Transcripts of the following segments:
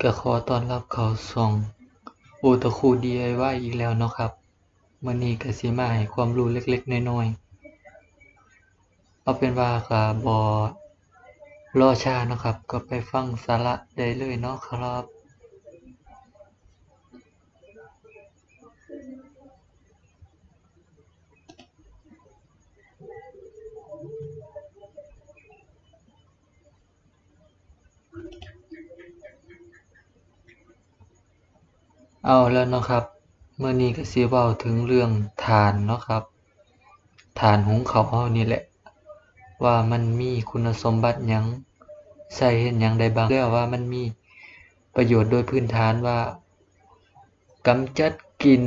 ก็ขอต้อนรับเข้าช่องโอตาคุ DIY อีกแล้วเนาะครับมื้อนี้ก็สิมาให้ความรู้เล็กๆน้อยๆเอาเป็นว่าก็บ่รอช้าเนาะครับ ก็ไปฟังสาระได้เลยเนาะครับ เอาแล้วเนาะครับเมื้อนี้ก็สิเว้าถึงเรื่องถ่านเนาะครับถ่านหุงข้าเรานี่แหละ ว่ามันมีคุณสมบัติยังใช้เฮ็ดหยังได้บ้างแล้วว่ามันมีประโยชน์โดยพื้นฐานว่ากำจัดกลิ่น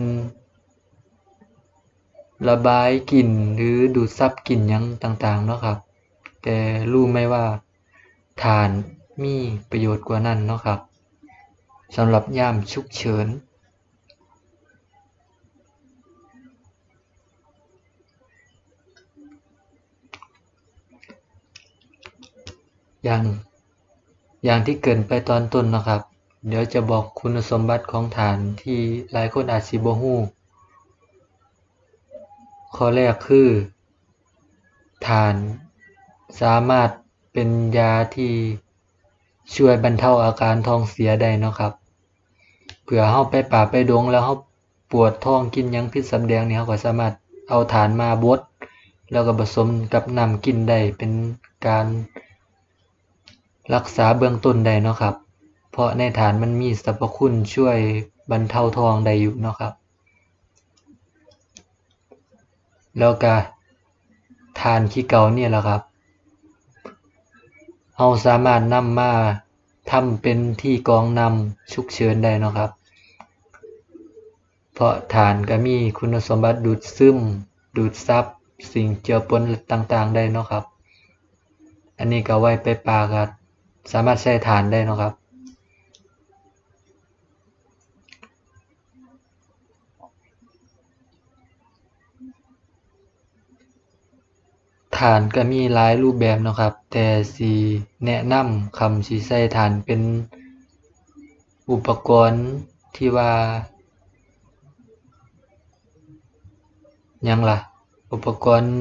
ระบายกลิ่นหรือดูดซับกลิ่นยังต่างๆเนาะครับ แต่รู้ไหมว่าถ่านมีประโยชน์กว่านั้นเนาะครับสำหรับยามฉุกเฉิน อย่างอย่างที่เกินไปตอนต้นเนาะครับ เดี๋ยวจะบอกคุณสมบัติของถ่านที่หลายคนอาจสิบ่รู้ข้อแรกคือถ่านสามารถเป็นยาที่ช่วยบรรเทาอาการท้องเสียได้เนาะครับเผื่อเราไปป่าไปดงแล้วเราปวดท้องกินยังผิดสำแดงนี่เราก็สามารถเอาถ่านมาบดแล้วก็ผสมกับน้ำกินได้เป็นการ รักษาเบื้องต้นได้เนาะครับ เพราะในถ่านมันมีสรรพคุณช่วยบรรเทาท้องได้อยู่เนาะครับ แล้วก็ถ่านขี้เก่าเนี่ยแหละครับเราสามารถนำมาทำเป็นที่กองนำฉุกเฉินได้เนาะครับ เพราะถ่านก็มีคุณสมบัติดูดซึม ดูดซับสิ่งเจือปนต่างๆได้เนาะครับ อันนี้ก็ไว้ไปปาก็ สามารถใช้ถ่านได้นะครับถ่านก็มีหลายรูปแบบนะครับ แต่สิแนะนำคำสิใช้ถ่านเป็นอุปกรณ์ที่ว่ายังล่ะ อุปกรณ์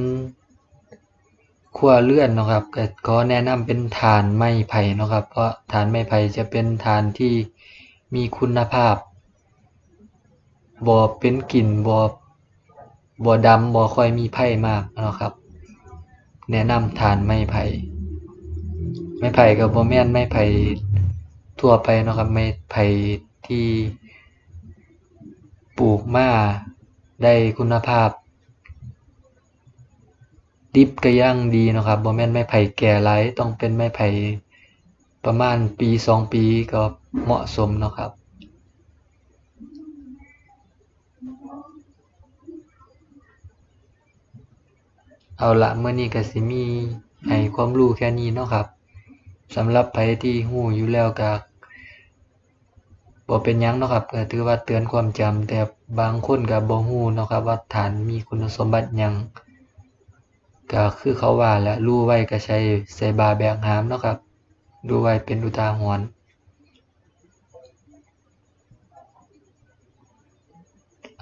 ครัวเรือนเนาะครับก็ขอแนะนำเป็นถ่านไม้ไผ่เนาะครับ เพราะถ่านไม้ไผ่จะเป็นถ่านที่มีคุณภาพบ่เป็นกลิ่นบ่บ่ดำบ่ค่อยมีไผ่มากเนาะครับ แนะนำถ่านไม้ไผ่ไม้ไผ่ก็บ่แม่นไม้ไผ่ทั่วไปเนาะครับไม้ไผ่ที่ปลูกมาได้คุณภาพ ดิบก็ยังดีนะครับบ่แม่นไม้ไผ่แก่หลายต้องเป็นไม้ไผ่ประมาณปี2ปีก็เหมาะสมนะครับเอาล่ะมื้อนี้ก็สิมีให้ความรู้แค่นี้เนาะครับสำหรับไผที่รู้อยู่แล้วก็บ่เป็นยังเนาะครับก็ถือว่าเตือนความจำแต่บางคนก็บ่รู้เนาะครับว่าถ่านมีคุณสมบัติหยัง ก็คือเขาว่าแหละรู้ไว้ก็ใช้ใส่บาแบงหามเนาะครับรู้ไว้เป็นอุทาหรณ์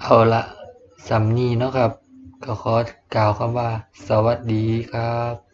เอาละสำนีเนาะครับ ก็ขอกล่าวคำว่า สวัสดีครับ